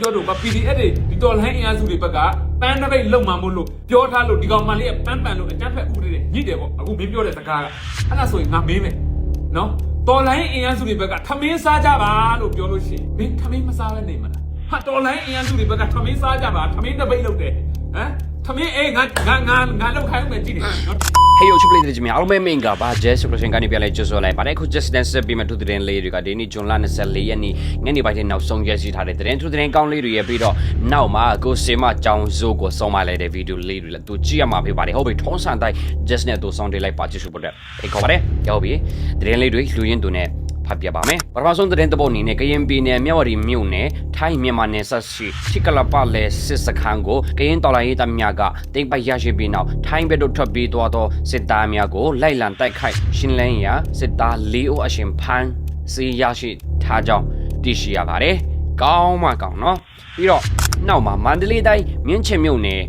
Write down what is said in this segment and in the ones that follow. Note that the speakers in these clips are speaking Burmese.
ပြောတော့က PDF တွေဒီတော်လိုင်းအင်အားစုတွေဘက်ကပန်းတပိတ်လုံမှမို့လို့ပြောထားလို့ဒီကောင်မလေးကပန်းပန်လို့အကြမ်းဖက်ဥပဒေတွေညှိတယ်ပေါ့အခုမင်းပြောတဲ့စကားကအဲ့ဒါဆိုရင်ငါမေးမယ်နော်တော်လိုင်းအင်အားစုတွေဘက်ကထမင်းစားကြပါလို့ပြောလို့ရှိရင်မင်းထမင်းမစားဘဲနေမလားဟာတော်လိုင်းအင်အားစုတွေဘက်ကထမင်းစားကြပါထမင်းတပိတ်လုပ်တယ်ဟမ်ထမင်းအေးငါငါငါငါလောက်ခိုင်းမယ်ကြည့်နေနော် ဟေးယိုချပလေးတွေကြီးများအားလုံးပဲမင်္ဂလာပါ Jazz Solution ကနေပြန်လဲကြိုဆိုလိုက်ပါတယ်အခု Just Dance ပြီးမှထူတဲ့လေးတွေကဒီနေ့ဇွန်လ24ရက်နေ့ညနေပိုင်းထဲနောက်ဆုံးရရှိထားတဲ့တဲ့ထူတဲ့ကောင်းလေးတွေရဲ့ပြီးတော့နောက်မှာကိုစင်မကြောင်စိုးကိုဆုံးမလိုက်တဲ့ဗီဒီယိုလေးတွေလည်းသူကြည့်ရမှာဖြစ်ပါတယ်ဟုတ်ပြီထုံးစံတိုင်း Just နဲ့သူဆုံးတေးလိုက်ပါကြည့်ရှုဖို့တဲ့ဖိတ်ခေါ်ပါတယ်ရောက်ပြီတဲ့လေးတွေလူရင်းသူနဲ့ ဖတ်ပြပါမယ်ပထမဆုံးသတင်းတစ်ပုဒ်အနေနဲ့ကရင်ပြည်နယ်မြဝတီမြို့နယ်ထိုင်းမြန်မာနယ်စပ်ရှိချီကလပလဲစစ်စခန်းကိုကရင်တော်လိုင်းရေးတပ်များကတိမ့်ပိုက်ရရှိပြီးနောက်ထိုင်းဘက်သို့ထွက်ပြေးသွားသောစစ်သားများကိုလိုက်လံတိုက်ခိုက်ရှင်းလင်းရာစစ်သား၄ဦးအရှင်ဖမ်းဆီးရရှိထားကြောင်းသိရှိရပါတယ်။ကောင်းမှကောင်းနော်ပြီးတော့နောက်မှာမန္တလေးတိုင်းမြင်းချင်မြို့နယ်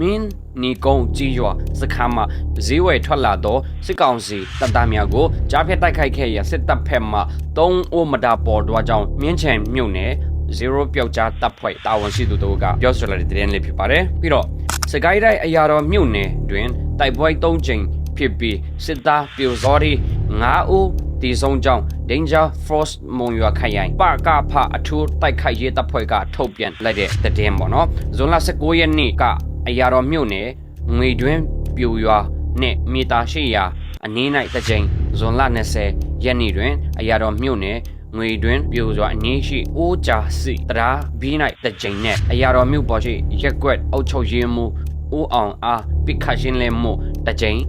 မင်းနီကုန်းကြီးရွာစခန်းမှာဈေးဝယ်ထွက်လာသောစစ်ကောင်စီတပ်သားများကိုကြားဖြတ်တိုက်ခိုက်ခဲ့ရာစစ်တပ်ဖက်မှ3ဦးမတာပေါ်တွားကြောင်းမြင်းချင်မြို့နယ်0ပျောက်ကြားတပ်ဖွဲ့တာဝန်ရှိသူတို့ကပြောဆိုလာတဲ့သတင်းလေးဖြစ်ပါတယ်ပြီးတော့စကိုင်းတိုင်းအရာတော်မြို့နယ်တွင်တိုက်ပွဲ3ကြိမ်ဖြစ်ပြီးစစ်သားပြိုစောတိ9ဦးဒီဆုံးကြောင်း Danger Force မုံရွာခိုင်ရိုင်ပကဖအထူးတိုက်ခိုက်ရေးတပ်ဖွဲ့ကထုတ်ပြန်လိုက်တဲ့သတင်းပေါ့နော်ဇွန်လ19ရက်နေ့က အရာတော်မြို့နယ်ငွေတွင်းပြိုရွာနဲ့မီတာ800အနည်း၌တစ်ကြိမ်ဇွန်လ20ရက်နေ့တွင် အရာတော်မြို့နယ်ငွေတွင်ပြိုစွာအနည်းရှိအိုးကြာစီတရားဘီး၌တစ်ကြိမ်နဲ့အရာတော်မြို့ပေါ်ရှိရက်ကွက်အုပ်ချုပ်ရေးမှူးဦးအောင်အားပိခတ်ရှင်းလင်းမှုတစ်ကြိမ်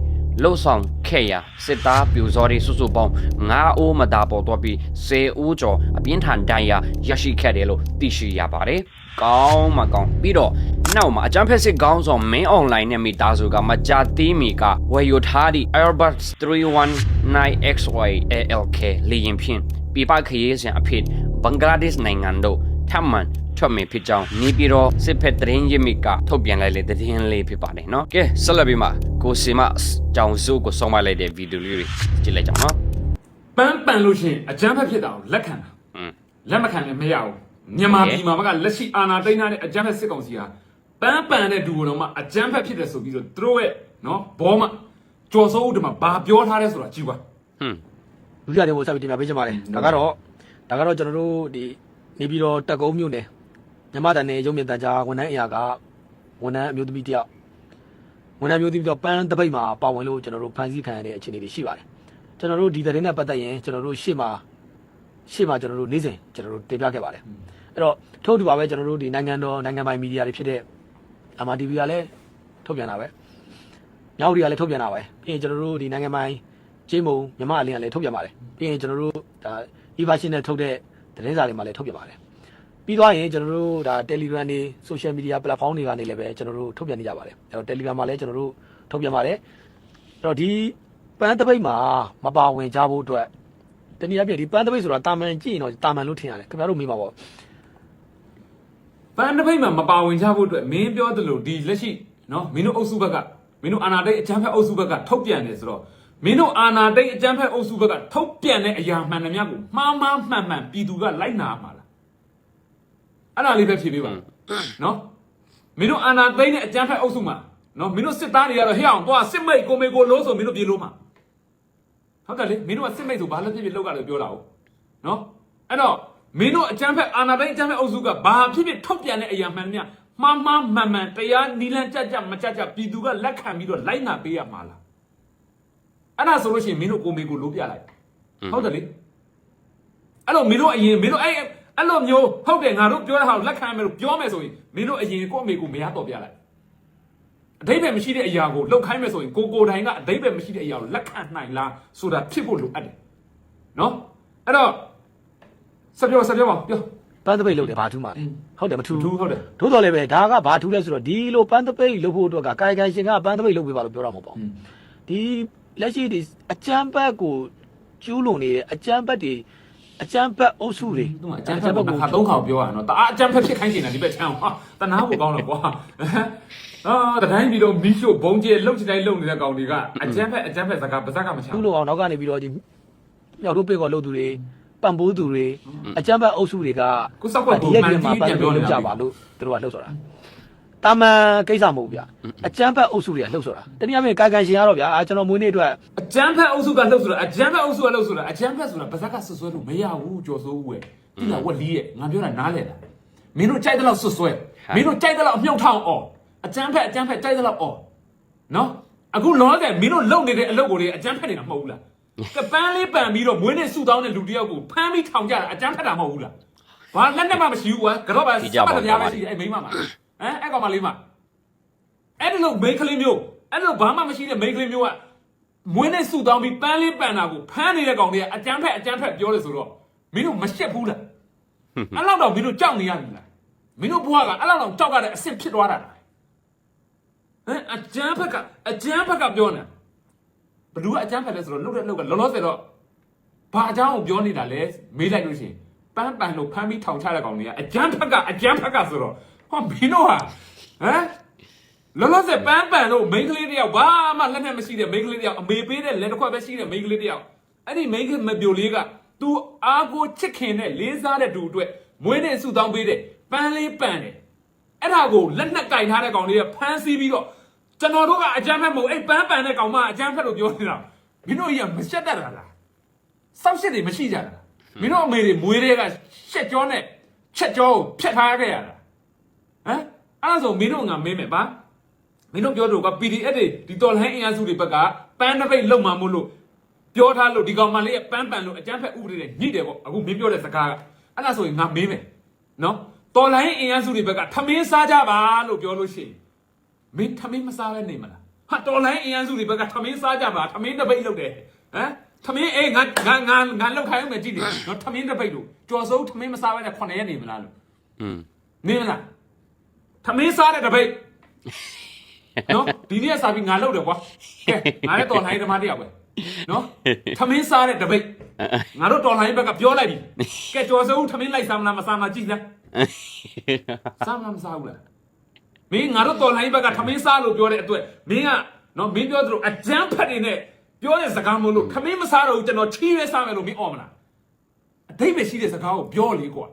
လှုပ်ဆောင်ခဲ့ရာစစ်သားပြူစောတွေစုစုပေါင်း9အိုးမသာပေါ်တော့ပြီး10အိုးကျော်အပြင်းထန်ဒဏ်ရာရရှိခဲ့တယ်လို့သိရှိရပါတယ်။ကောင်းမှကောင်းပြီးတော့ နောက်မှာအကြမ်းဖက်စစ်ကောင်းဆောင် main online နဲ့မိသားစုကမကြာသေးမီကဝယ်ယူထားသည့် Airbus 319XY ALK လေယာဉ်ဖြင့်ပြပခရီးစဉ်အဖြစ်ဘင်္ဂလားဒေ့ရှ်နိုင်ငံတို့ထပ်မံထွက်မြေဖြစ်ကြောင်းနေပြည်တော်စစ်ဖက်သတင်းရင်းမြစ်ကထုတ်ပြန်လိုက်တဲ့သတင်းလေးဖြစ်ပါတယ်နော်ကဲဆက်လက်ပြီးမှကိုစီမကြောင်စုကိုဆုံးမလိုက်တဲ့ဗီဒီယိုလေးတွေကြည့်လိုက်ကြအောင်နော်ပန်းပန်လို့ရှိရင်အကြမ်းဖက်ဖြစ်တာကိုလက်ခံတာอืมလက်မခံလည်းမရဘူးမြန်မာပြည်မှာကလက်ရှိအာဏာသိမ်းထားတဲ့အကြမ်းဖက်စစ်ကောင်စီဟာ ပန်းပန်တဲ့ဒူကတော့မှအကြမ်းဖက်ဖြစ်တယ်ဆိုပြီးတော့သူတို့ရဲ့နော်ဘောမကြော်စိုးဦးတမှာဘာပြောထားလဲဆိုတာကြည့်ပါဟွန်းလူကြတဲ့ကိုစပြီးတင်ပြပေးချင်ပါတယ်ဒါကတော့ဒါကတော့ကျွန်တော်တို့ဒီနေပြီးတော့တက်ကုန်းမြို့နယ်မြမတန်နယ်ရုံမြင့်တန်ကြားဝန်ထမ်းအရာကဝန်ထမ်းအမျိုးသမီးတယောက်ဝန်ထမ်းမျိုးသမီးတော့ပန်းတပိတ်မှာပါဝင်လို့ကျွန်တော်တို့ဖန်ဆီးခံရတဲ့အခြေအနေတွေရှိပါတယ်ကျွန်တော်တို့ဒီသတင်းနဲ့ပတ်သက်ရင်ကျွန်တော်တို့ရှေ့မှာရှေ့မှာကျွန်တော်တို့နေ့စဉ်ကျွန်တော်တို့တင်ပြခဲ့ပါတယ်အဲ့တော့ထို့တူပါပဲကျွန်တော်တို့ဒီနိုင်ငံတော်နိုင်ငံပိုင်မီဒီယာတွေဖြစ်တဲ့ MRTV ကလည်းထုတ်ပြန်တာပဲညောင်ရီကလည်းထုတ်ပြန်တာပဲပြီးရင်ကျွန်တော်တို့ဒီနိုင်ငံပိုင်ကျင်းမုံမြမအလင်းကလည်းထုတ်ပြန်ပါတယ်ပြီးရင်ကျွန်တော်တို့ဒါ e-version နဲ့ထုတ်တဲ့သတင်းစာတွေမှာလည်းထုတ်ပြန်ပါတယ်ပြီးသွားရင်ကျွန်တော်တို့ဒါ Telegram တွေ social media platform တွေကနေလည်းပဲကျွန်တော်တို့ထုတ်ပြန်နေကြပါတယ်အဲ့တော့ Telegram မှာလည်းကျွန်တော်တို့ထုတ်ပြန်ပါတယ်အဲ့တော့ဒီပန်းတပိတ်မှာမပါဝင်ကြဖို့အတွက်တနည်းအားဖြင့်ဒီပန်းတပိတ်ဆိုတာတာမန်ကြည့်ရင်တော့တာမန်လို့ထင်ရတယ်ခင်ဗျားတို့မေးမှာပေါ့ ပန်းတစ်ပိတ်မှာမပါဝင်ကြဖို့အတွက်မင်းပြောသလိုဒီလက်ရှိနော်မင်းတို့အုပ်စုဘက်ကမင်းတို့အာနာတိတ်အကြမ်းဖက်အုပ်စုဘက်ကထုတ်ပြန်တယ်ဆိုတော့မင်းတို့အာနာတိတ်အကြမ်းဖက်အုပ်စုဘက်ကထုတ်ပြန်တဲ့အရာမှန်သမျှကိုမှားမှားမှန်မှန်ပြည်သူကလိုက်နာမှာလားအဲ့ဒါလေးပဲဖြေပေးပါနော်မင်းတို့အာနာတိတ်နဲ့အကြမ်းဖက်အုပ်စုမှာနော်မင်းတို့စစ်သားတွေကတော့ဟဲ့အောင်သွားစစ်မိတ်ကိုမေကိုလို့ဆိုမင်းတို့ပြေလို့မှာဟုတ်တယ်လေမင်းတို့ကစစ်မိတ်ဆိုဘာလို့ဖြစ်ဖြစ်လောက်ကလည်းပြောတာ哦နော်အဲ့တော့ မင်းတို့အကြမ်းဖက်အာနာတိတ်အကြမ်းဖက်အုပ်စုကဘာဖြစ်ဖြစ်ထုတ်ပြန်တဲ့အရာမှန်သမျှမှားမှားမှန်မှန်တရားနီလန်းကြကြမကြကြပြည်သူကလက်ခံပြီးတော့လိုက်နာပေးရမှာလားအဲ့ဒါဆိုလို့ရှိရင်မင်းတို့ကိုမေကိုလို့ပြလိုက်ဟုတ်တယ်လေအဲ့လိုမင်းတို့အရင်မင်းတို့အဲ့အဲ့လိုမျိုးဟုတ်တယ်ငါတို့ပြောတဲ့ဟာကိုလက်ခံမယ်လို့ပြောမယ်ဆိုရင်မင်းတို့အရင်ကိုယ့်အမေကိုမရတော့ပြလိုက်အတိတ်ပဲမရှိတဲ့အရာကိုလောက်ခိုင်းမယ်ဆိုရင်ကိုကိုတိုင်ကအတိတ်ပဲမရှိတဲ့အရာကိုလက်ခံနိုင်လားဆိုတာဖြစ်ဖို့လိုအပ်တယ်နော်အဲ့တော့ ဆက်ပြောဆက်ပြောပါပြောပန်းတပိတ်လုပ်တယ်ဘာထူးမှလဲဟုတ်တယ်မထူးထူးဟုတ်တယ်သို့တော်လည်းပဲဒါကဘာထူးလဲဆိုတော့ဒီလိုပန်းတပိတ်လုပ်ဖို့အတွက်ကကာယကံရှင်ကပန်းတပိတ်လုပ်ပေးပါလို့ပြောတာမဟုတ်ပါဘူးဒီလက်ရှိဒီအကျန်းဘက်ကိုကျူးလွန်နေတဲ့အကျန်းဘက်တွေအကျန်းဘက်အုပ်စုတွေသူကအကြမ်းဖက်ကိုခါသုံးခါပြောရနော်တအားအကြမ်းဖက်ဖြစ်ခိုင်းနေတာဒီဘက်ချမ်းဟာတနာဖို့ကောင်းတယ်ကွာအာတတိုင်းပြီးတော့မီးရှို့ဘုံကျဲလှုပ်ချင်တိုင်းလှုပ်နေတဲ့ကောင်တွေကအကြမ်းဖက်အကြမ်းဖက်စကားပါဇက်ကမချသူ့လိုအောင်နောက်ကနေပြီးတော့ဒီမြောက်တို့ပိတ်ကောလှုပ်သူတွေ ပံ့ပိုးသူတွေအကြမ်းဖက်အုပ်စုတွေကကိုစောက်ကွက်ကိုဒီရက်မှန်ကြီးမှာကြီးပတ်ပြန်သက်ပြောပြီးနေလုပ်ကြကြပါပါလို့လို့သူတို့ကလှုပ်ဆိုတာတာမန်ကိစ္စမဟုတ်ဗျအကြမ်းဖက်အုပ်စုတွေကလှုပ်ဆိုတာတနည်းအားဖြင့်ကာကန်ရှင်ရတော့ဗျာအာကျွန်တော်မွေးနေ့အတွက် အကြမ်းဖက်အုပ်စုကလှုပ်ဆိုတာအကြမ်းဖက်အုပ်စုကလှုပ်ဆိုတာအကြမ်းဖက်ဆိုတာပါဇက်ကဆွဆွဲလို့မရဘူးကြော်စိုးဦးဝယ်တိလာဝက်လီးရဲ့ငါပြောတာနားလဲလားမင်းတို့ကြိုက်တဲ့လောက်ဆွဆွဲမင်းတို့ကြိုက်တဲ့လောက်အမြုပ်ထောင်အော်အကြမ်းဖက်အကြမ်းဖက်ကြိုက်တဲ့လောက်အော်နော်အခုလောဆယ်မင်းတို့လုံနေတဲ့အလုပ်ကိုလေအကြမ်းဖက်နေတာမဟုတ်ဘူးလား ကပန်းလေးပန်ပြီးတော့မွေးနေ့ဆူတောင်းတဲ့လူတယောက်ကိုဖမ်းပြီးထောင်ကြတာအကြမ်းဖက်တာမဟုတ်ဘူးလားဘာလက်နဲ့မှမရှိဘူးကွာကတော့ပါစပတ်တရားပဲရှိတယ်အဲ့မိန်းမမှာဟမ်အဲ့ကောင်မလေးမှာအဲ့ဒီလိုမိန်းကလေးမျိုးအဲ့လိုဘာမှမရှိတဲ့မိန်းကလေးမျိုးကမွေးနဲ့ဆူတောင်းပြီးပန်းလေးပန်တာကိုဖမ်းနေတဲ့ကောင်တွေကအကြမ်းဖက်အကြမ်းဖက်ပြောလို့ဆိုတော့မင်းတို့မရှက်ဘူးလားအဲ့လောက်တော့မင်းတို့ကြောက်နေရပြီလားမင်းတို့ဘွားကအဲ့လောက်တော့ကြောက်ရတဲ့အဆင့်ဖြစ်သွားတာလားဟမ်အကြမ်းဖက်ကအကြမ်းဖက်ကပြောနေ ဘယ်သူကအကြမ်းဖက်လဲဆိုတော့လှုပ်တဲ့လှုပ်ကလောလောဆယ်တော့ဘာအကြောင်းကိုပြောနေတာလဲမေးလိုက်လို့ရှိရင်ပန်းပန်လို့ဖမ်းပြီးထောင်ချတဲ့ကောင်တွေကအကြမ်းဖက်ကအကြမ်းဖက်ကဆိုတော့ဟောမင်းတို့ဟာဟမ်လောလောဆယ်ပန်းပန်တို့မိန်းကလေးတယောက်ဘာမှလက်နဲ့မရှိတဲ့မိန်းကလေးတယောက်အမေပေးတဲ့လက်တစ်ခွက်ပဲရှိတဲ့မိန်းကလေးတယောက်အဲ့ဒီမိန်းကမပြိုလေးက तू အားကိုချစ်ခင်တဲ့လေးစားတဲ့သူအတွက်မွေးနေ့ဆုတောင်းပေးတဲ့ပန်းလေးပန်တယ်အဲ့ဒါကိုလက်နဲ့ကင်ထားတဲ့ကောင်လေးကဖမ်းဆီးပြီးတော့ ကျွန်တော်တို့ကအကြမ်းဖက်မဟုတ်အဲ့ပန်းပန်တဲ့ကောင်မအကြမ်းဖက်လို့ပြောနေတာမင်းတို့ကြီးကမရှက်တတ်တာလားစောက်ရှစ်တွေမရှိကြတာလားမင်းတို့အမေတွေမွေးတဲ့ကရှက်ကြောနဲ့ချက်ကြောကိုဖြတ်ထားခဲ့ရတာဟမ်အဲ့ဒါဆိုမင်းတို့ငါမင်းမယ်ပါမင်းတို့ပြောတော့က PDF တွေဒီတော်လိုင်းအင်အားစုတွေဘက်ကပန်းတစ်ပိတ်လုံမှာမို့လို့ပြောထားလို့ဒီကောင်မလေးကပန်းပန်လို့အကြမ်းဖက်ဥပဒေနဲ့ညှိတယ်ပေါ့အခုမင်းပြောတဲ့စကားကအဲ့ဒါဆိုရင်ငါမေးမယ်နော်တော်လိုင်းအင်အားစုတွေဘက်ကထမင်းစားကြပါလို့ပြောလို့ရှိရင် မင်းထမင်းမစားပဲနေမလားဟာတော်လိုင်းအင်အားစုတွေဘက်ကထမင်းစားကြပါထမင်းတစ်ပိတ်လုံတယ်ဟမ်ထမင်းအေးငါငါငါငါလောက်ခိုင်းအောင်မယ်ကြည့်နေနော်ထမင်းတစ်ပိတ်လို့ကြော်စိုးထမင်းမစားပဲနဲ့9ရက်နေမလားလို့อืมနေမလားထမင်းစားတဲ့တစ်ပိတ်နော်ဒီနေ့စာပြီးငါလောက်တယ်ကွာကဲငါလည်းတော်လိုင်းဓမ္မတရားပဲနော်ထမင်းစားတဲ့တပိတ်ငါတို့တော်လိုင်းဘက်ကပြောလိုက်ပြီကဲကြော်စိုးထမင်းလိုက်စားမလားမစားမကြည့်လားစားမလားမစားဘူးလား မင်းငါတို့တော်လိုင်းဘက်ကထမင်းစားလို့ပြောတဲ့အတွက်မင်းကနော်မင်းပြောသလိုအကြမ်းဖက်နေနဲ့ပြောတဲ့စကားမလို့ထမင်းမစားတော့ဘူးကျွန်တော်ချီးရဲစားမယ်လို့မင်းអော်မလားအတိတ်ပဲရှိတဲ့စကားကိုပြောလေကွာ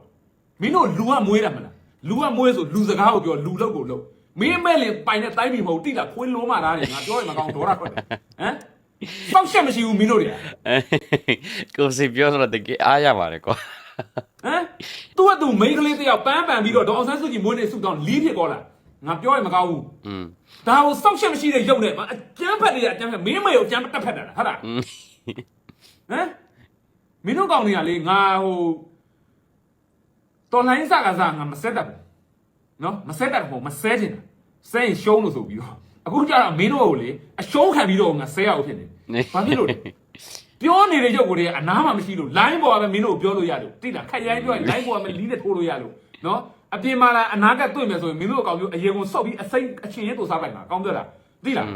မင်းတို့လူကမွေးတယ်မလားလူကမွေးဆိုလူစကားကိုပြောလူလောက်ကိုလောက်မင်းမဲ့လင်ပိုင်တဲ့တိုင်းပြည်မဟုတ်တိလာခွေးလုံးမာတာတွေငါပြောရင်မကောင်းဒေါ်ရထွက်တယ်ဟမ်စောက်ရှက်မရှိဘူးမင်းတို့တွေဟကိုစီပြောဆိုတော့တကယ်အားရပါတယ်ကွာမ်သူကသူမိန်းကလေးတယောက်ပန်းပန်ပြီးတော့ဒေါအောင်ဆန်းစုကြည်မွေးနေစုတောင်းလီးဖြစ်ကောလာ ငါပြောရင်မကောင်းဘူးอืมဒါကိုစောက်ရှက်မရှိတဲ့ရုပ်နဲ့အကျမ်းဖက်တွေကအကျမ်းဖက်မင်းမေကိုအကျမ်းတက်ဖက်တာလားဟုတ်လားဟမ်မင်းတို့ကောင်တွေကလေငါဟိုတော်လိုင်းစကားစားငါမဆက်တတ်ဘူးနော်မဆက်တတ်ဘူးမဆဲတင်တာဆဲရင်ရှုံးလို့ဆိုပြီးတော့အခုကျတော့မင်းတို့ကိုလေအရှုံးခံပြီးတော့ငါဆဲရအောင်ဖြစ်နေဘာဖြစ်လို့လဲပြောနေတဲ့ရုပ်ကိုယ်တွေကအနားမှမရှိလို့ line ပေါ်ကပဲမင်းတို့ကိုပြောလို့ရလို့တိလားခက်ရိုင်းပြောရင် line ပေါ်ကပဲလီးနဲ့ထိုးလို့ရလို့နော် အပြင်မှာလာအနာကတွေ့မယ်ဆိုရင်မင်းတို့အကောင်မျိုးအရင်ကစောက်ပြီးအစိမ့်အချင်းရဲတူစားပိုက်မှာကောင်းပြောတာသိလား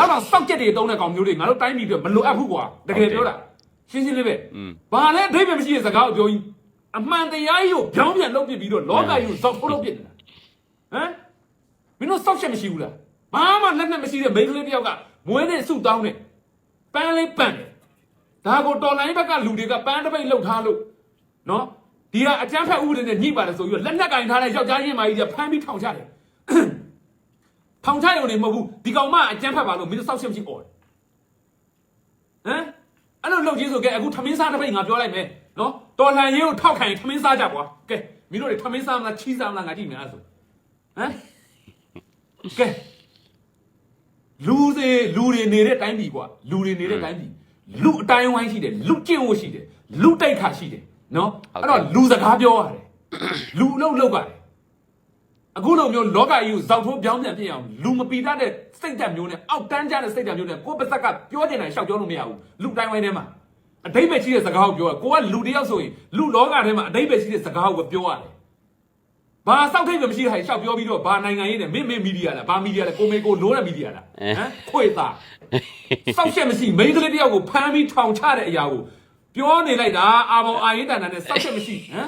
ဒါတော့စောက်ကြက်တွေတုံးတဲ့ကောင်မျိုးတွေငါတို့တိုင်းပြည်ပြမလိုအပ်ဘူးကွာတကယ်ပြောတာရှင်းရှင်းလေးပဲอืมဘာလဲအဓိပ္ပာယ်မရှိတဲ့စကားကိုပြောရင်အမှန်တရားကြီးကိုပြောင်းပြန်လုပ်ပြပြီးတော့လောကကြီးကိုဇောက်ထုတ်လုပ်ပြနေတာဟမ်မင်းတို့စောက်ချက်မရှိဘူးလားဘာမှလက်နဲ့မရှိတဲ့မိန်းကလေးတယောက်ကမွေးတဲ့စုတောင်းတဲ့ပန်းလေးပန့်တယ်ဒါကိုတော်လိုင်းဘက်ကလူတွေကပန်းတစ်ပိတ်လှုပ်ထားလို့နော် ဒီကအကျန်းဖက်ဥပဒေနဲ့ညှိပါတယ်ဆိုပြီးတော့လက်နက်ကင်ထားတဲ့ယောက်ျားချင်းမကြီးကဖမ်းပြီးထောင်ချတယ်ထောင်ချရုံနဲ့မဟုတ်ဘူးဒီကောင်မအကျန်းဖက်ပါလို့မင်းတို့စောက်ချက်မရှိអော်တယ်ဟမ်အဲ့လိုလုပ်ချင်းဆိုကဲအခုထမင်းစားတစ်ပိတ်ငါပြောလိုက်မယ်နော်တော်လှန်ရေးကိုထောက်ခံရင်ထမင်းစားကြကွာကဲမင်းတို့တွေထမင်းစားမလားချီးစားမလားငါကြည့်မယ်အဲ့ဒါဆိုဟမ်ကဲလူတွေလူတွေနေတဲ့တိုင်းပြည်ကွာလူတွေနေတဲ့တိုင်းပြည်လူအတိုင်းဝိုင်းရှိတယ်လူကျင့်ဝတ်ရှိတယ်လူတိုက်ခါရှိတယ် နော်အဲ့တော့လူစကားပြောရတယ်လူအလုပ်လုပ်ရတယ်အခုလိုမျိုးလောကကြီးကိုဇောက်ထိုးပြောင်းပြန်ပြအောင်လူမပီတတ်တဲ့စိတ်ဓာတ်မျိုးနဲ့အောက်တန်းကြတဲ့စိတ်ဓာတ်မျိုးနဲ့ကိုယ့်ပါဇက်ကပြောကျင်တယ်ရှောက်ပြောလို့မရဘူးလူတိုင်းဝိုင်းထဲမှာအတိတ်ပဲရှိတဲ့စကားကိုပြောရကိုကလူတယောက်ဆိုရင်လူလောကထဲမှာအတိတ်ပဲရှိတဲ့စကားကိုပြောရတယ်ဘာစောက်ထိတ်ပဲမရှိတဲ့ဟာရှောက်ပြောပြီးတော့ဘာနိုင်ငံရေးနဲ့မင်းမင်းမီဒီယာလားဘာမီဒီယာလဲကိုမေကိုလိုးတဲ့မီဒီယာလားဟမ်ခွေသားစောက်ချက်မရှိမိန်းကလေးတယောက်ကိုဖမ်းပြီးထောင်ချတဲ့အရာကို ပြောနေလိုက်တာအာဘောင်အာရင်တန်တန်နဲ့စောက်ချက်မရှိဟမ်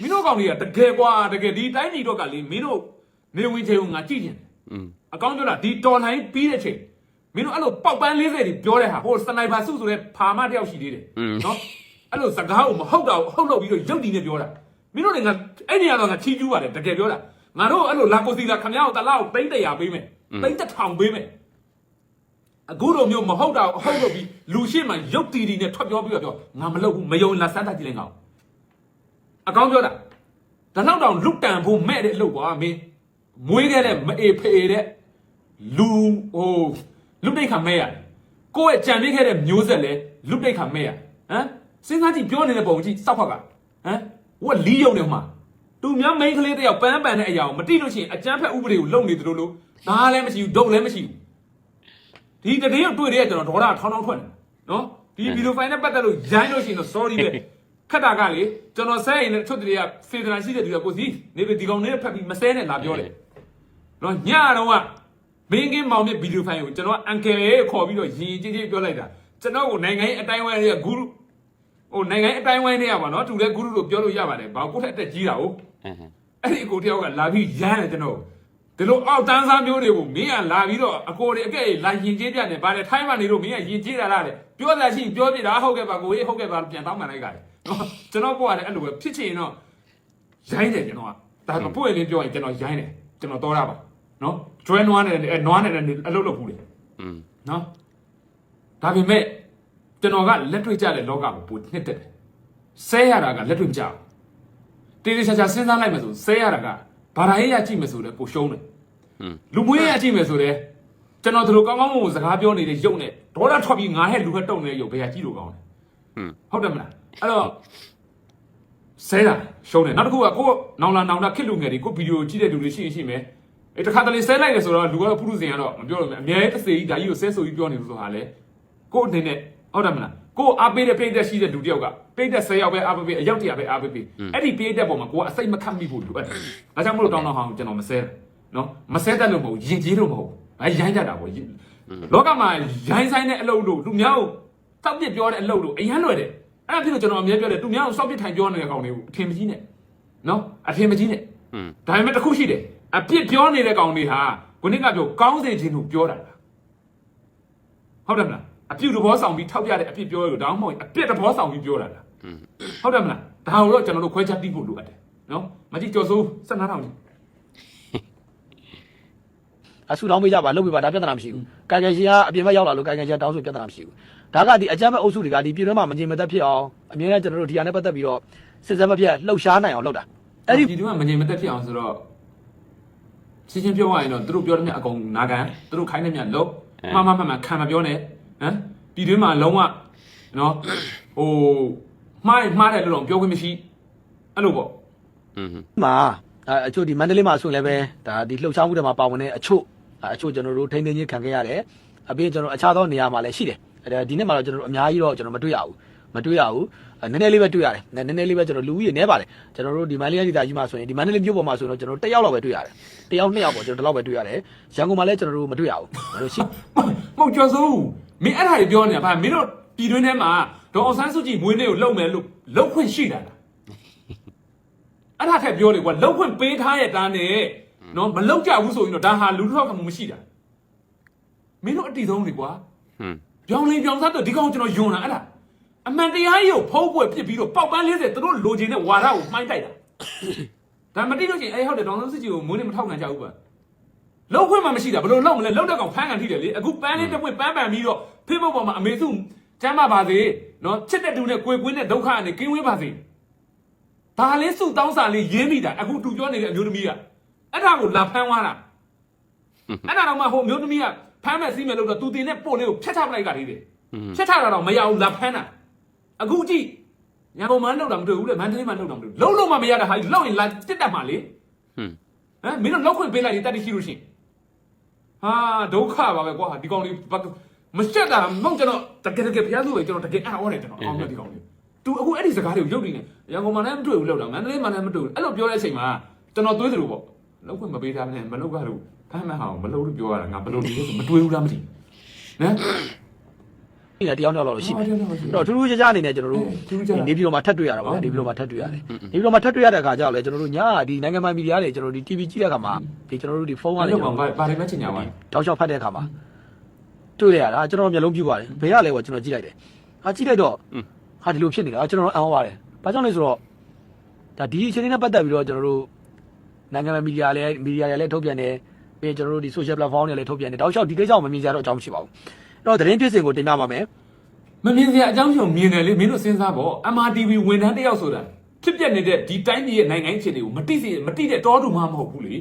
မင်းတို့ကောင်တွေကတကယ်ကွာတကယ်ဒီတိုင်းပြည်တော့ကလေမင်းတို့နေဝင်ချေကိုငါကြည့်ကျင်တယ်อืมအကောင်းပြောတာဒီတော်လိုင်းပြီးတဲ့ချိန်မင်းတို့အဲ့လိုပေါက်ပန်း40တွေပြောတဲ့ဟာဟိုစနိုက်ပါစုဆိုတဲ့ဖာမတယောက်ရှိသေးတယ်နော်အဲ့လိုစကားကိုမဟုတ်တာကိုဟုတ်လို့ပြီးတော့ရုပ်တည်နေပြောတာမင်းတို့တွေကအဲ့နေရာတော့ငါချီးကျူးပါတယ်တကယ်ပြောတာငါတို့အဲ့လိုလာကိုစီလာခမရအောင်တလောက်သိန်းတရာပေးမယ်သိန်းတစ်ထောင်ပေးမယ် အခုလိုမျိုးမဟုတ်တာကိုဟုတ်လို့ပြီးလူရှိမှရုပ်တည်တည်နဲ့ထွက်ပြောပြီးတော့ပြောငါမလုပ်ဘူးမယုံလာစမ်းတတ်ကြည့်လိုက်ငါ့ကိုအကောင်းပြောတာဒါနောက်တော့လုတ်တန်ဖို့မဲ့တဲ့အလုပ်ကွာမင်းမွေးခဲ့တဲ့မအေဖေတဲ့လူဟိုလူတိတ်ခါမဲ့ရတယ်ကိုယ့်ရဲ့ကြံပေးခဲ့တဲ့မျိုးဆက်လဲလူတိတ်ခါမဲ့ရဟမ်စဉ်းစားကြည့်ပြောနေတဲ့ပုံကြည့်စောက်ဖက်ကဟမ်ဝက်လီးယုံနေမှာသူများမိန်းကလေးတယောက်ပန်းပန်တဲ့အရာကိုမတိလို့ရှိရင်အကြမ်းဖက်ဥပဒေကိုလုံနေသလိုလိုဒါလည်းမရှိဘူးဒုတ်လည်းမရှိဘူး ဒီတတိယတွေ့တဲ့ကျွန်တော်ဒေါသထောင်းထောင်းထွက်နေနော်ဒီဗီဒီယိုဖိုင်နဲ့ပတ်သက်လို့ရိုင်းလို့ရှိရင်တော့ sorry ပဲခက်တာကလေကျွန်တော်ဆဲရင်လည်းထုတ်တွေကဖေဒရယ်ရှိတဲ့သူကကိုစီနေပြီဒီကောင်နဲ့ဖက်ပြီးမဆဲနဲ့လာပြောတယ်နော်ညတော့ကမင်းကင်းမောင်မြဗီဒီယိုဖိုင်ကိုကျွန်တော်အန်ကယ်ရဲ့ခေါ်ပြီးတော့ရင်ကြီးကြီးပြောလိုက်တာကျွန်တော်ကိုနိုင်ငံရေးအတိုင်းဝိုင်းတွေကဂုရုဟိုနိုင်ငံရေးအတိုင်းဝိုင်းတွေကပါနော်တူတဲ့ဂုရုလို့ပြောလို့ရပါတယ်ဘာကိုထက်တက်ကြီးတာဟုတ်အင်းဟမ်အဲ့ဒီအကိုတယောက်ကလာပြီးရမ်းတယ်ကျွန်တော် ဒီလိုအောက်တန်းစားမျိုးတွေကိုမင်းကလာပြီးတော့အကိုတွေအကဲလာရင်ကျေးပြတယ်ဗါတယ်ထိုင်းမှနေလို့မင်းကရင်ကျေးတာလားတဲ့ပြောတာရှိရင်ပြောပြတာဟုတ်ကဲ့ပါကိုကြီးဟုတ်ကဲ့ပါပြန်တောင်းမှန်လိုက်ကြတယ်နော်ကျွန်တော်ကိုကလည်းအဲ့လိုပဲဖြစ်ချင်တော့ရိုင်းတယ်ကျွန်တော်ကဒါကပွင့်လင်းပြောရင်ကျွန်တော်ရိုင်းတယ်ကျွန်တော်တော်တာပါနော်ကျွဲနွားနဲ့အဲနွားနဲ့အလုပ်လုပ်ဘူးလေอืมနော်ဒါပေမဲ့ကျွန်တော်ကလက်တွေ့ကြတဲ့လောကကိုပိုနှစ်တက်တယ်ဆဲရတာကလက်တွေ့မကြဘူးတေးသေးချာချာစဉ်းစားလိုက်မယ်ဆိုဆဲရတာက ဘာသာရေးရကြည့်မယ်ဆိုလဲကိုရှုံးတယ်လူမွေးရကြည့်မယ်ဆိုလဲကျွန်တော်တို့ကောင်းကောင်းမွန်မွန်စကားပြောနေတဲ့ရုပ်နဲ့ဒေါ်လာထွက်ပြီးငါဟဲ့လူဟဲ့တုံနေတဲ့ရုပ်ဘယ်ဟာကြည့်လို့ကောင်းလဲဟုတ်တယ်မလားအဲ့တော့ဆဲတာရှုံးတယ်နောက်တစ်ခုကကိုနောင်လာနောင်လာခစ်လူငယ်တွေကိုဗီဒီယိုကြည့်တဲ့လူတွေရှိရင်ရှိမယ်အဲတခါတလေဆဲလိုက်တယ်ဆိုတော့လူကတော့ပုရုဇင်ကတော့မပြောလို့မအမြဲတစေကြီးဒါကြီးကိုဆဲဆိုပြီးပြောနေလို့ဆိုတာလေကိုအနေနဲ့ဟုတ်တယ်မလားကိုအားပေးတဲ့ပြိတ္တရှိတဲ့လူတယောက်က ပိတ်တဲ့၁၀ယောက်ပဲအားပေးပေးအယောက်တရာပဲအားပေးပေးအဲ့ဒီပိတ်တဲ့ပုံမှာကိုကအစိတ်မခတ်မိဖို့လိုအပ်တယ်ဒါကြောင့်မလို့တောင်းတော့ဟောင်းကျွန်တော်မဆဲနော်မဆဲတတ်လို့မဟုတ်ရင်ကြီးလို့မဟုတ်အဲရိုင်းကြတာပေါ့လောကမှာရိုင်းဆိုင်တဲ့အလုပ်လို့လူများကိုတောက်ပြစ်ပြောတဲ့အလုပ်လို့အရန်လွယ်တယ်အဲ့ဒါဖြစ်လို့ကျွန်တော်အမြဲပြောတယ်သူများကိုစောက်ပြစ်ထိုင်ပြောနေတဲ့ကောင်တွေကိုအထင်မကြီးနဲ့နော်အထင်မကြီးနဲ့ဒါပေမဲ့တစ်ခုရှိတယ်အပြစ်ပြောနေတဲ့ကောင်တွေဟာကိုနေ့ကပြောကောင်းစေခြင်းလို့ပြောတာလားဟုတ်တယ်မလားအပြစ်သဘောဆောင်ပြီးထောက်ပြတဲ့အပြစ်ပြောရလို့ဒါမှမဟုတ်အပြစ်သဘောဆောင်ပြီးပြောတာလား ဟုတ်တယ်မလားဒါကိုတော့ကျွန်တော်တို့ခွဲခြားသိဖို့လိုအပ်တယ်နော်မကြည့်ကြော်စိုး၁၅ထောင်ကြီးအဆူတောင်းပေးကြပါလုပ်ပေးပါဒါပြဿနာမရှိဘူးကာကယ်ရှင်ကအပြင်ဘက်ရောက်လာလို့ကာကယ်ရှင်တောင်းဆိုပြဿနာမရှိဘူးဒါကဒီအကြမ်းဖက်အုပ်စုတွေကဒီပြည်တွင်းမှာမငြိမ်မသက်ဖြစ်အောင်အမြဲတမ်းကျွန်တော်တို့ဒီဟာနဲ့ပတ်သက်ပြီးတော့စစ်စက်မပြတ်လှုပ်ရှားနိုင်အောင်လုပ်တာအဲ့ဒီဒီဒီမှာမငြိမ်မသက်ဖြစ်အောင်ဆိုတော့ရှင်းရှင်းပြောရရင်တော့သူတို့ပြောတဲ့မြတ်အကုန်နာခံသူတို့ခိုင်းတဲ့မြတ်လုံးမှမမှန်မှန်ခံမပြောနဲ့ဟမ်ဒီတွင်းမှာလုံးဝနော်ဟို မှားမှားတယ်လို့တော့ပြောခွင့်မရှိအဲ့လိုပေါ့อืมမှာအဲအချို့ဒီမန္တလေးမှာဆိုရင်လည်းပဲဒါဒီလှုပ်ရှားမှုတွေမှာပါဝင်တဲ့အချို့အဲအချို့ကျွန်တော်တို့ထိန်းသိမ်းခြင်းခံခဲ့ရတယ်အပြင်ကျွန်တော်အခြားသောနေရာမှာလည်းရှိတယ်အဲဒီနေ့မှာတော့ကျွန်တော်တို့အများကြီးတော့ကျွန်တော်မတွေ့ရဘူးမတွေ့ရဘူးအဲနည်းနည်းလေးပဲတွေ့ရတယ်နည်းနည်းလေးပဲကျွန်တော်လူဦးရေနည်းပါတယ်ကျွန်တော်တို့ဒီမန္တလေးဒေသကြီးမှာဆိုရင်ဒီမန္တလေးမြို့ပေါ်မှာဆိုရင်တော့ကျွန်တော်တစ်ယောက်လောက်ပဲတွေ့ရတယ်တစ်ယောက်နှစ်ယောက်ပေါ့ကျွန်တော်ဒီလောက်ပဲတွေ့ရတယ်ရန်ကုန်မှာလည်းကျွန်တော်တို့မတွေ့ရဘူးကျွန်တော်ရှိမဟုတ်ကျော်စိုးမင်းအဲ့ဒါတွေပြောနေတာဗျမင်းတို့ ပြည်တွင်းထဲမှာဒေါ်အောင်ဆန်းစုကြည်မွေးနေ့ကိုလုံမယ်လို့လုံခွင့်ရှိတာလားအဲ့ဒါထက်ပြောလေကွာလုံခွင့်ပေးထားရဲ့တားနဲ့နော်မလုံကြဘူးဆိုရင်တော့ဒါဟာလူထောက်ခံမှုမရှိတာမင်းတို့အတီဆုံးလေကွာอืมပြောင်းလင်းပြောင်းစားတော့ဒီကောင်ကျွန်တော်ယွန်းတာအဲ့ဒါအမှန်တရားကြီးကိုဖုံးကွယ်ပြစ်ပြီးတော့ပေါက်ပန်း40သူတို့လိုချင်တဲ့ဝါဒကိုမှိုင်းတိုက်တာဒါမတိလို့ရှိရင်အေးဟုတ်တယ်ဒေါ်အောင်ဆန်းစုကြည်ကိုမွေးနေ့မထောက်ခံကြဘူးပါလောက်ခွင့်မှမရှိတာဘယ်လိုလောက်မလဲလောက်တဲ့ကောင်ဖမ်းကန်ထိတယ်လေအခုပန်းလေးတစ်ပွင့်ပန်းပန်ပြီးတော့ဖေးဘုတ်ပေါ်မှာအမေစု ကျမ်းပါပါစေနော်ချစ်တဲ့တူနဲ့ကိုယ်ကွင်းတဲ့ဒုက္ခနဲ့ကင်းဝေးပါစေဒါလေးစုတောင်းစာလေးရင်းမိတာအခုတူပြောနေတဲ့အမျိုးသမီးကအဲ့ဒါကိုလာဖမ်းသွားတာအဲ့ဒါတော့မှဟိုအမျိုးသမီးကဖမ်းမဲ့စီးမဲ့လို့တော့သူတင်တဲ့ပို့လေးကိုဖျက်ချပလိုက်တာလေးတယ်ဖျက်ချတာတော့မရဘူးလာဖမ်းတာအခုကြည့်ညာကုန်မှလောက်တာမတွေ့ဘူးလေမန္တလေးမှလောက်တာမတွေ့ဘူးလုံးလုံးမှမရတာဟာလောက်ရင်လာတက်တတ်မှလေอืมဟမ်မင်းတို့လောက်ခွင့်ပေးလိုက်ရင်တတ်တရှိလို့ရှိရင်ဟာဒုက္ခပါပဲကွာဒီကောင်လေးဘာ မရှက်တာမဟုတ်ကျွန်တော်တကယ်တကယ်ဖျားလို့ပဲကျွန်တော်တကယ်အံ့ဩတယ်ကျွန်တော်အောင်မြတ်ဒီကောင်လေးသူအခုအဲ့ဒီစကားတွေကိုရုပ်နေတယ်ရန်ကုန်မှာလည်းမတွေ့ဘူးလောက်တာမန္တလေးမှာလည်းမတွေ့ဘူးအဲ့လိုပြောတဲ့အချိန်မှာကျွန်တော်တွေးသလိုပေါ့လောက်ခွင့်မပေးထားနဲ့မလောက်ကတော့ဖမ်းမှန်းအောင်မလောက်လို့ပြောရတာငါဘယ်လိုဒီလဲဆိုမတွေးဘူးလားမသိနော်နေတယ်တယောက်တစ်ယောက်လောက်ရှိတယ်အဲ့အဲ့တော့ထူးထူးခြားခြားအနေနဲ့ကျွန်တော်တို့ထူးထူးခြားခြားနေပြည်တော်မှာထပ်တွေ့ရတာပေါ့နေပြည်တော်မှာထပ်တွေ့ရတယ်နေပြည်တော်မှာထပ်တွေ့ရတဲ့အခါကျတော့လေကျွန်တော်တို့ညဒီနိုင်ငံပိုင်မီဒီယာတွေကျွန်တော်တို့ဒီ TV ကြည့်တဲ့အခါမှာဒီကျွန်တော်တို့ဒီဖုန်းကအဲ့လေလိုကျွန်ကောင်တော်ဘာဘာတွေမှချင်ညာပါလဲတောက်လျှောက်ဖတ်တဲ့အခါမှာ တွေ့ရတာကျွန်တော်မျက်လုံးပြူပါတယ်ဘယ်ရလဲပေါ့ကျွန်တော်ကြည့်လိုက်တယ်ဟာကြည့်လိုက်တော့ဟာဟာဒီလိုဖြစ်နေတာကျွန်တော်တို့အံ့ဩပါတယ်ဘာကြောင့်လဲဆိုတော့ဒါဒီအခြေအနေနဲ့ပတ်သက်ပြီးတော့ကျွန်တော်တို့နိုင်ငံမီဒီယာလည်းမီဒီယာတွေလည်းထုတ်ပြန်တယ်ပြီးရင်ကျွန်တော်တို့ဒီ social platform တွေလည်းထုတ်ပြန်တယ်တောက်လျှောက်ဒီကိစ္စကိုမမြင်ကြတော့အကြောင်းမရှိပါဘူးအဲ့တော့သတင်းဖြစ်စဉ်ကိုတင်ပြပါမယ်မမြင်စရာအကြောင်းရှုံမြင်တယ်လေမင်းတို့စဉ်းစားပေါ့ MRTV ဝန်ထမ်းတစ်ယောက်ဆိုတာဖြစ်ပျက်နေတဲ့ဒီတိုင်းပြည်ရဲ့နိုင်ငံအခြေတွေကိုမတိစေမတိတဲ့တောတူမှမဟုတ်ဘူးလေ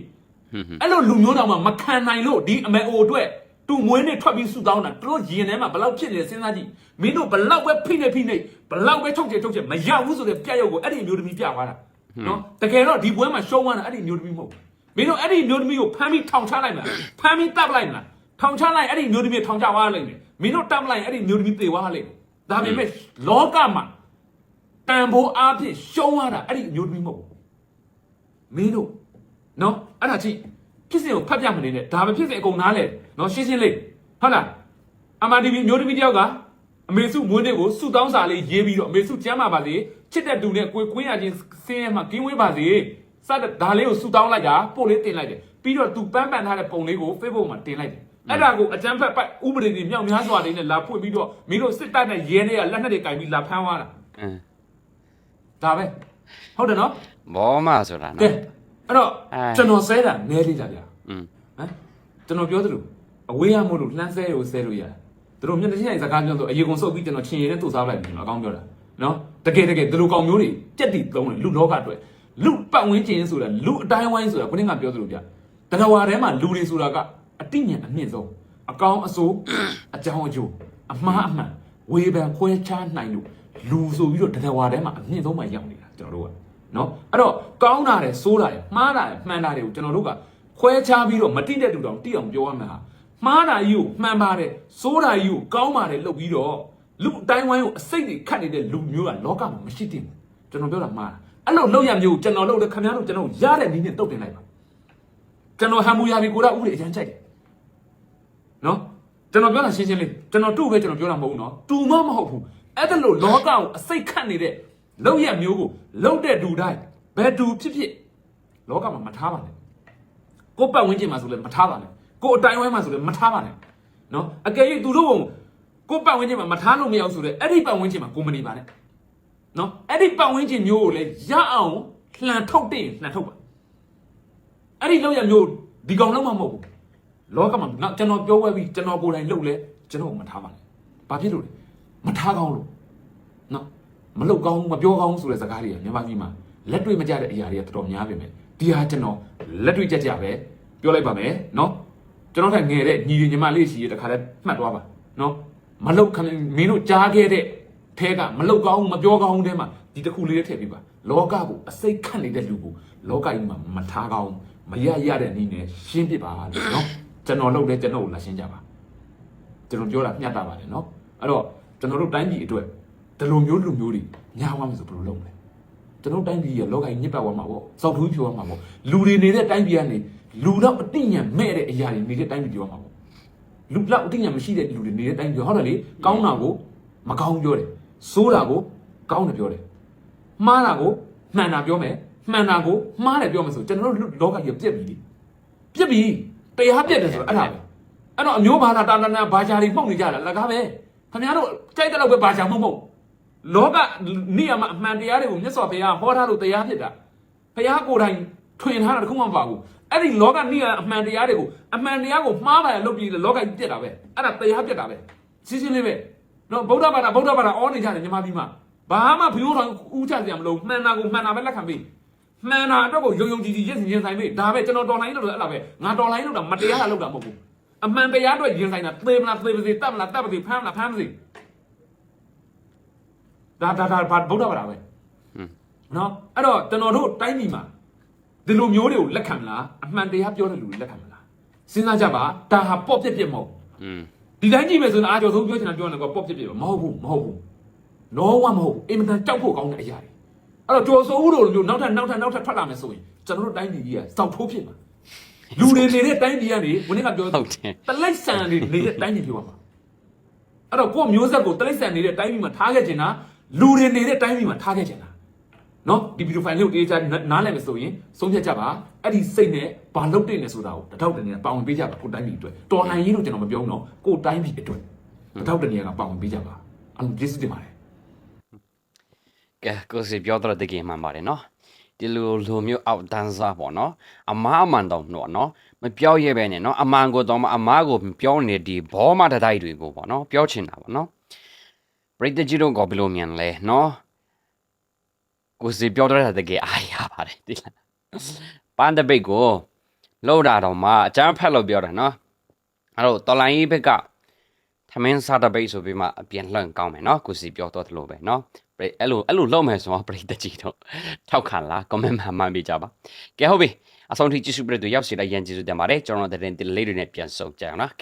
အဲ့လိုလူမျိုးတော်မှမခံနိုင်လို့ဒီအမေအိုအတွက် တူမွေးနေထွက်ပြီးဆူတောင်းတာသူတို့ရင်ထဲမှာဘယ်လောက်ဖြစ်နေလဲစဉ်းစားကြည့်မင်းတို့ဘယ်လောက်ပဲဖိနေဖိနေဘယ်လောက်ပဲထုတ်ချေထုတ်ချေမရဘူးဆိုတဲ့ပြက်ရုပ်ကိုအဲ့ဒီမျိုးသမီးပြသွားတာနော်တကယ်တော့ဒီပွဲမှာရှုံးသွားတာအဲ့ဒီမျိုးသမီးမဟုတ်ဘူးမင်းတို့အဲ့ဒီမျိုးသမီးကိုဖမ်းပြီးထောင်ချလိုက်မလားဖမ်းပြီးတပ်လိုက်မလားထောင်ချလိုက်အဲ့ဒီမျိုးသမီးထောင်ချသွားလိုက်မယ်မင်းတို့တပ်လိုက်အဲ့ဒီမျိုးသမီးသေသွားလိုက်မယ်ဒါပေမဲ့လောကမှာတန်ဖိုးအားဖြင့်ရှုံးသွားတာအဲ့ဒီမျိုးသမီးမဟုတ်ဘူးမင်းတို့နော်အဲ့ဒါကြည့် ဖြစ်စဉ်ကိုဖတ်ပြမနေနဲ့ဒါပဲဖြစ်စဉ်အကုန်နားလဲနော်ရှင်းရှင်းလေးဟုတ်လားအမန်တီဗီမျိုးသမီးတယောက်ကအမေစုမွေးနေ့ကိုစုတောင်းစာလေးရေးပြီးတော့အမေစုကျမ်းပါပါစေချစ်တဲ့သူနဲ့ကိုယ်ကွင်းရချင်းဆင်းရဲမှကင်းဝေးပါစေစတဲ့ဒါလေးကိုစုတောင်းလိုက်တာပို့လေးတင်လိုက်တယ်ပြီးတော့သူပန်းပန်ထားတဲ့ပုံလေးကို Facebook မှာတင်လိုက်တယ်အဲ့ဒါကိုအကြမ်းဖက်ပိုက်ဥပဒေတွေမြောက်များစွာတွေနဲ့လာဖွင့်ပြီးတော့မင်းတို့စစ်တပ်နဲ့ရဲတွေကလက်နက်တွေကင်ပြီးလာဖမ်းသွားတာအင်းဒါပဲဟုတ်တယ်နော်ဘောမဆိုတာကဲနော် အဲ့တော့အဲကျွန်တော်ဆဲတာနဲလေးတာဗျာอืมဟမ်ကျွန်တော်ပြောသလိုအဝေးရမို့လို့လှမ်းဆဲကိုဆဲလို့ရတယ်သူတို့မျက်နှာချင်းစကားပြောဆိုအရေကုန်ဆုပ်ပြီးကျွန်တော်ချင်းရည်နဲ့တူစားလိုက်ပြီကျွန်တော်အကောင်းပြောတာနော်တကယ်တကယ်ဒီလိုကောင်မျိုးတွေကြက်တီသုံးတယ်လူလောကအတွက်လူပတ်ဝန်းကျင်ဆိုတာလူအတိုင်းဝိုင်းဆိုတာခုနကပြောသလိုဗျတရဝါထဲမှာလူတွေဆိုတာကအတိညာအမြင့်ဆုံးအကောင်းအဆိုးအကြောင်းအကျိုးအမှားအမှန်ဝေဖန်ခွဲခြားနိုင်လို့လူဆိုပြီးတော့တရဝါထဲမှာအမြင့်ဆုံးမှရောက်နေတာကျွန်တော်တို့က နော်အဲ့တော့ကောင်းတာတယ်ဆိုးတာတယ်မှားတာတယ်မှန်တာတယ်ကိုကျွန်တော်တို့ကခွဲခြားပြီးတော့မတိတဲ့တူတောင်တိအောင်ပြောရမှာဟာမှားတာကြီးကိုမှန်ပါတယ်စိုးတာကြီးကိုကောင်းပါတယ်လုပ်ပြီးတော့လူအတိုင်းဝိုင်းကိုအစိတ်တွေခတ်နေတဲ့လူမျိုးကလောကမှာမရှိတင်ဘူးကျွန်တော်ပြောတာမှားတာအဲ့လိုလုပ်ရမျိုးကျွန်တော်လုပ်တဲ့ခင်ဗျားတို့ကျွန်တော်ရတဲ့နည်းနဲ့တုတ်တင်လိုက်ပါကျွန်တော်ဟမ်မူယာဘီကိုရဥပဒေအရန်ကြိုက်တယ်နော်ကျွန်တော်ပြောတာရှင်းရှင်းလေးကျွန်တော်တူပဲကျွန်တော်ပြောတာမဟုတ်ဘူးနော်တူမမဟုတ်ဘူးအဲ့ဒါလို့လောကကိုအစိတ်ခတ်နေတဲ့ လုပ်ရမျိုးကိုလုပ်တဲ့လူတိုင်းဘယ်သူဖြစ်ဖြစ်လောကမှာမထားပါနဲ့ကိုယ့်ပတ်ဝန်းကျင်မှာဆိုလည်းမထားပါနဲ့ကိုယ့်အတိုင်းဝိုင်းမှာဆိုလည်းမထားပါနဲ့နော်အကယ်၍သူတို့ကိုယ့်ပတ်ဝန်းကျင်မှာမထားလို့မရအောင်ဆိုတော့အဲ့ဒီပတ်ဝန်းကျင်မှာကိုမနေပါနဲ့နော်အဲ့ဒီပတ်ဝန်းကျင်မျိုးကိုလည်းရအောင်လှန်ထုတ်တဲ့လှန်ထုတ်ပါအဲ့ဒီလောက်ရမျိုးဒီကောင်လုံးမမဟုတ်ဘူးလောကမှာငါကျွန်တော်ပြောဝဲပြီးကျွန်တော်ကိုယ်တိုင်လှုပ်လဲကျွန်တော်မထားပါနဲ့ဘာဖြစ်လို့လဲမထားကောင်းလို့နော် မလှုပ်ကောင်းမပြောကောင်းဆိုတဲ့စကားတွေကမြန်မာပြည်မှာလက်တွေ့မကျတဲ့အရာတွေကတော်တော်များပြီမယ်ဒီဟာကျွန်တော်လက်တွေ့ကြကြပဲပြောလိုက်ပါမယ်နော်ကျွန်တော်ထက်ငယ်တဲ့ညီညီမလေးရှိရတခါတည်းမှတ်သွားပါနော်မလှုပ်ခမမင်းတို့ကြားခဲ့တဲ့ထဲကမလှုပ်ကောင်းမပြောကောင်းတဲ့မှာဒီတစ်ခုလေးထည့်ပေးပါလောကကိုအစိတ်ခတ်နေတဲ့လူကိုလောကကြီးမှာမထားကောင်းမရရတဲ့နည်းနဲ့ရှင်းပြပါလို့နော်ကျွန်တော်လှုပ်တဲ့ကျွန်တော်ကိုလာရှင်းကြပါကျွန်တော်ပြောတာမျှတပါတယ်နော်အဲ့တော့ကျွန်တော်တို့တိုင်းပြည်အတွက် ဒီလိုမျိုးလူမျိုးတွေညာဝမ်းမယ်ဆိုဘယ်လိုလုပ်မလဲကျွန်တော်တို့တိုင်းပြည်ရဲ့လောကကြီးညစ်ပတ်သွားမှာပေါ့စောက်ထူးဖြိုးသွားမှာပေါ့လူတွေနေတဲ့တိုင်းပြည်ကနေလူတော့အတိညာမဲ့တဲ့အရာတွေနေတဲ့တိုင်းပြည်ပြောမှာပေါ့လူလောက်အတိညာမရှိတဲ့လူတွေနေတဲ့တိုင်းပြည်ဟုတ်တယ်လေကောင်းတာကိုမကောင်းပြောတယ်ဆိုးတာကိုကောင်းတယ်ပြောတယ်မှားတာကိုမှန်တာပြောမယ်မှန်တာကိုမှားတယ်ပြောမယ်ဆိုကျွန်တော်တို့လောကကြီးပြက်ပြီလေပြက်ပြီတရားပြက်တယ်ဆိုတော့အဲ့ဒါပဲအဲ့တော့အမျိုးဘာသာတာတာနာဘာသာတွေမှုတ်နေကြတာလကားပဲခင်ဗျားတို့ကြိုက်တဲ့လောက်ပဲဘာသာမှုတ်မှုတ် လောကနေရာမှာအမှန်တရားတွေကိုမြတ်စွာဘုရားဟောထားလို့တရားဖြစ်တာဘုရားကိုယ်တိုင်ထွင်ထားတာတခုမှမပါဘူးအဲ့ဒီလောကနေရာအမှန်တရားတွေကိုအမှန်တရားကိုမှားပါရလုပ်ပြီးလောကကြီးပြက်တာပဲအဲ့ဒါတရားပြက်တာပဲရှင်းရှင်းလေးပဲနော်ဗုဒ္ဓဘာသာဗုဒ္ဓဘာသာအောနေကြတယ်ညီမကြီးမဘာမှဘီရိုတော်ဦးချစရာမလိုမှန်တာကိုမှန်တာပဲလက်ခံပြီးမှန်တာအတွက်ကိုယုံယုံကြည်ကြည်ရစ်ရင်ဆိုင်ပြီးဒါပဲကျွန်တော်တော်လိုင်းလို့အဲ့ဒါပဲငါတော်လိုင်းလို့တာမတရားတာလုပ်တာမဟုတ်ဘူးအမှန်တရားအတွက်ရင်ဆိုင်တာသေမလားသေပါစေတတ်မလားတတ်ပါစေဖမ်းမလားဖမ်းပါစေ ဒါဒါဒါဗုဒ္ဓဘာသာပဲနော်အဲ့တော့ကျွန်တော်တို့တိုင်းပြည်မှာဒီလိုမျိုးတွေကိုလက်ခံမလားအမှန်တရားပြောတဲ့လူတွေလက်ခံမလားစဉ်းစားကြပါဒါဟာပေါ့ပြက်ပြက်မဟုတ်ဒီတိုင်းကြည့်မယ်ဆိုရင်အားကြောဆုံးပြောချင်တာပြောနေကောပေါ့ပြက်ပြက်မဟုတ်ဘူးမဟုတ်ဘူးလုံးဝမဟုတ်ဘူးအင်မတန်ကြောက်ဖို့ကောင်းတဲ့အရာတွေအဲ့တော့ကျော်စိုးဦးတို့လိုမျိုးနောက်ထပ်နောက်ထပ်နောက်ထပ်ထွက်လာမယ်ဆိုရင်ကျွန်တော်တို့တိုင်းပြည်ကြီးကစောက်ထိုးဖြစ်မှာလူတွေနေတဲ့တိုင်းပြည်ကနေဝင်းကပြောတလိပ်ဆန်တွေနေတဲ့တိုင်းပြည်ပြောပါမှာအဲ့တော့ကိုမျိုးဆက်ကိုတလိပ်ဆန်နေတဲ့တိုင်းပြည်မှာထားခဲ့ချင်တာ လူတွေနေတဲ့တိုင်းပြည်မှာထားခဲ့ချင်တာနော်ဒီဗီဒီယိုဖိုင်လေးကိုတေးချာနားလည်မယ်ဆိုရင်ဆုံးဖြတ်ကြပါအဲ့ဒီစိတ်နဲ့ဘာလုပ်တဲ့လဲဆိုတာကိုတထောက်တနေပါဝင်ပေးကြပါကိုယ်တိုင်းပြည်အတွက်တော်လှန်ရေးလို့ကျွန်တော်မပြောဘူးနော်ကိုယ်တိုင်းပြည်အတွက်တထောက်တနေကပါဝင်ပေးကြပါအဲ့လိုကျေးဇူးတင်ပါတယ်ကဲကိုစီပြောတော့တကယ်မှန်ပါတယ်နော်ဒီလိုလိုမျိုးအောက်တန်းစားပေါ့နော်အမားအမှန်တော့တော့နော်မပြောရဲပဲနဲ့နော်အမှန်ကိုတော့မအမားကိုပြောနေဒီဘောမတတိုက်တွေကိုပေါ့နော်ပြောချင်တာပေါ့နော် ပရိသတ်ကြီးတို့ကဘယ်လိုမြင်လဲနော်ကိုစီပြောတော့တကယ်အားရပါတယ်ဒီလားပန်းတပိတ်ကိုလောက်တာတော့မှအချမ်းဖက်လို့ပြောတာနော်အဲ့တော့တော်လိုင်းကြီးဘက်ကသမင်းစားတပိတ်ဆိုပြီးမှအပြင်လှန့်ကောင်းမယ်နော်ကိုစီပြောတော့တယ်လို့ပဲနော်ပရိအဲ့လိုအဲ့လိုလုပ်မယ်ဆိုတော့ပရိသတ်ကြီးတော့ထောက်ခံလား comment မှာမှန်ပြကြပါကဲဟုတ်ပြီအဆုံးထိကြည့်ရှုပြတဲ့သူရောက်စီလိုက်ရန်ကျေးဇူးတင်ပါတယ်ကျွန်တော်တို့တဲ့တင်လေးတွေနဲ့ပြန်ဆုံကြအောင်နော်